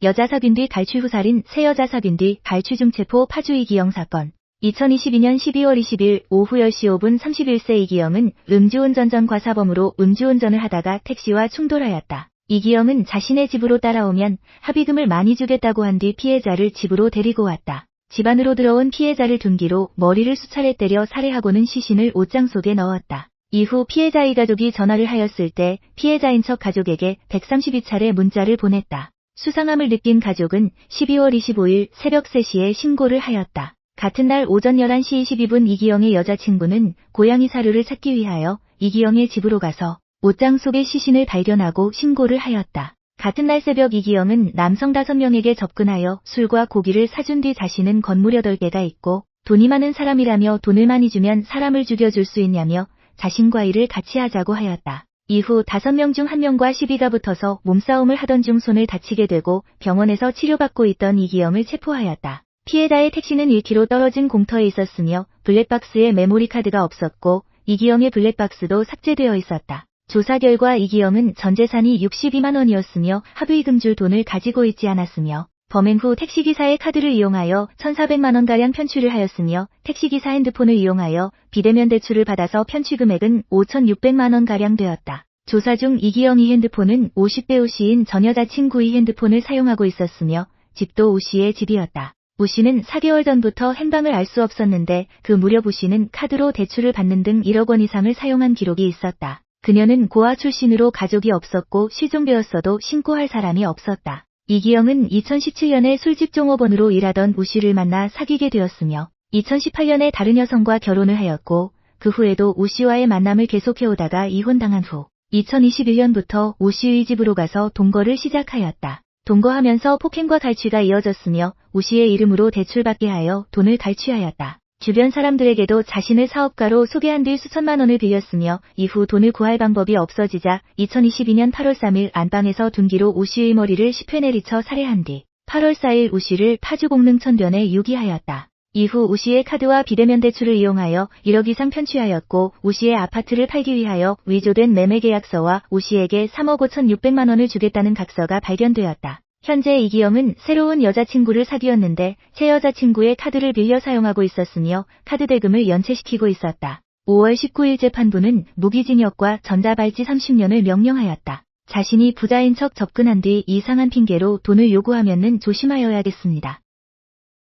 여자 사귄 뒤 갈취 후 살인, 새 여자 사귄 뒤 갈취 중 체포 파주 이기영 사건. 2022년 12월 20일 오후 10시 5분 31세 이기영은 음주운전 전 과사범으로 음주운전을 하다가 택시와 충돌하였다. 이기영은 자신의 집으로 따라오면 합의금을 많이 주겠다고 한 뒤 피해자를 집으로 데리고 왔다. 집 안으로 들어온 피해자를 둔기로 머리를 수차례 때려 살해하고는 시신을 옷장 속에 넣었다. 이후 피해자의 가족이 전화를 하였을 때 피해자인 척 가족에게 132차례 문자를 보냈다. 수상함을 느낀 가족은 12월 25일 새벽 3시에 신고를 하였다. 같은 날 오전 11시 22분 이기영의 여자친구는 고양이 사료를 찾기 위하여 이기영의 집으로 가서 옷장 속의 시신을 발견하고 신고를 하였다. 같은 날 새벽 이기영은 남성 5명에게 접근하여 술과 고기를 사준 뒤 자신은 건물 8개가 있고 돈이 많은 사람이라며 돈을 많이 주면 사람을 죽여줄 수 있냐며 자신과 일을 같이 하자고 하였다. 이후 5명 중 1명과 시비가 붙어서 몸싸움을 하던 중 손을 다치게 되고 병원에서 치료받고 있던 이기영을 체포하였다. 피해자의 택시는 1km 떨어진 공터에 있었으며 블랙박스에 메모리 카드가 없었고 이기영의 블랙박스도 삭제되어 있었다. 조사 결과 이기영은 전 재산이 62만 원이었으며 합의금 줄 돈을 가지고 있지 않았으며 범행 후 택시기사의 카드를 이용하여 1,400만 원가량 편취를 하였으며 택시기사 핸드폰을 이용하여 비대면 대출을 받아서 편취 금액은 5,600만 원가량 되었다. 조사 중 이기영이 핸드폰은 50대 오씨인 전 여자친구의 핸드폰을 사용하고 있었으며 집도 오씨의 집이었다. 우씨는 4개월 전부터 행방을 알 수 없었는데 그 무렵 우씨는 카드로 대출을 받는 등 1억 원 이상을 사용한 기록이 있었다. 그녀는 고아 출신으로 가족이 없었고 실종되었어도 신고할 사람이 없었다. 이기영은 2017년에 술집 종업원으로 일하던 우씨를 만나 사귀게 되었으며 2018년에 다른 여성과 결혼을 하였고 그 후에도 우씨와의 만남을 계속해오다가 이혼당한 후 2021년부터 우씨의 집으로 가서 동거를 시작하였다. 동거하면서 폭행과 갈취가 이어졌으며 우씨의 이름으로 대출받게 하여 돈을 갈취하였다. 주변 사람들에게도 자신을 사업가로 소개한 뒤 수천만 원을 빌렸으며 이후 돈을 구할 방법이 없어지자 2022년 8월 3일 안방에서 둔기로 우씨의 머리를 10회 내리쳐 살해한 뒤 8월 4일 우씨를 파주 공릉천변에 유기하였다. 이후 우씨의 카드와 비대면 대출을 이용하여 1억 이상 편취하였고 우씨의 아파트를 팔기 위하여 위조된 매매 계약서와 우씨에게 3억 5천6백만 원을 주겠다는 각서가 발견되었다. 현재 이기영은 새로운 여자친구를 사귀었는데 새 여자친구의 카드를 빌려 사용하고 있었으며 카드 대금을 연체시키고 있었다. 5월 19일 재판부는 무기징역과 전자발찌 30년을 명령하였다. 자신이 부자인 척 접근한 뒤 이상한 핑계로 돈을 요구하면은 조심하여야겠습니다.